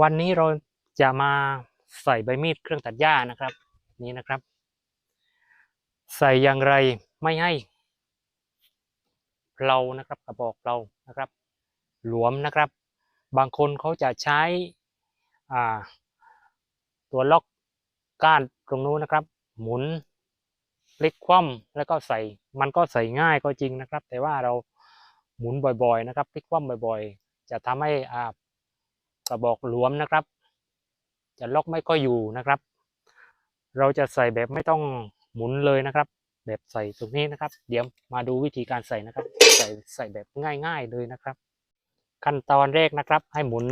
วันนี้เราจะมาใส่ใบมีดเครื่องตัดหญ้านะครับ นี้นะครับ ใส่อย่างไรไม่ให้เรานะครับกระบอกเรานะครับ หลวมนะครับ บางคนเขาจะใช้อ่าตัวล็อกก้านตรงนู้นนะครับ หมุนพลิกคว่ำแล้วก็ใส่มันก็ใส่ง่ายก็จริงนะครับ แต่ว่าเราหมุนบ่อยๆนะครับพลิกคว่ำบ่อย ๆ จะทำให้อ่า ระบอกหลวมนะครับ จะล็อกไม่ก็อยู่นะครับ เราจะใส่แบบไม่ต้องหมุนเลยนะครับ แบบใส่ตรงนี้นะครับ เดี๋ยวมาดูวิธีการใส่นะครับ ใส่ใส่แบบง่าย ๆเลยนะครับ ขั้นตอนแรกนะครับ ให้หมุน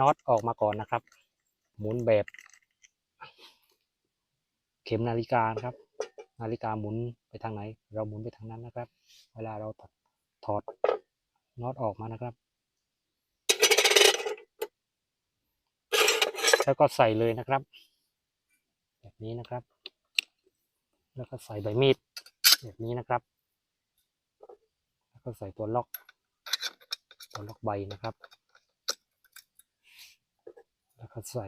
น็อตออกมาก่อนนะครับ หมุนแบบ เข็มนาฬิกานะครับ นาฬิกาหมุนไปทางไหน เราหมุนไปทางนั้นนะครับ เวลาเราถอดถอดน็อตออกมานะครับ แล้วก็ใส่เลยนะครับ แบบนี้นะครับ แล้วก็ใส่ใบมีด แบบนี้นะครับ แล้วก็ใส่ตัวล็อก ตัวล็อกใบนะครับ แล้วก็ใส่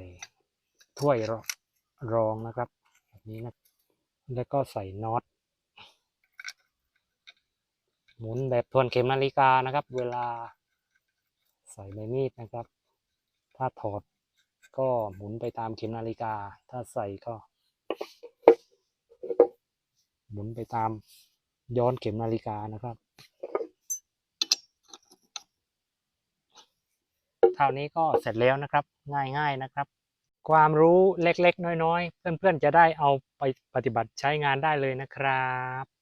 ถ้วยรองรองนะครับ แบบนี้นะแล้วก็ใส่น็อตหมุนแบบทวนเข็มนาฬิกานะครับ เวลาใส่ใบมีดนะครับ ถ้าถอด ก็หมุนไปตามเข็มนาฬิกา ถ้าใส่ก็ หมุนไปตามย้อนเข็มนาฬิกานะครับเท่านี้ก็เสร็จแล้วนะครับ ง่ายๆนะครับ ความรู้เล็กๆ น้อยๆ เพื่อนๆ จะได้เอาไปปฏิบัติใช้งานได้เลยนะครับ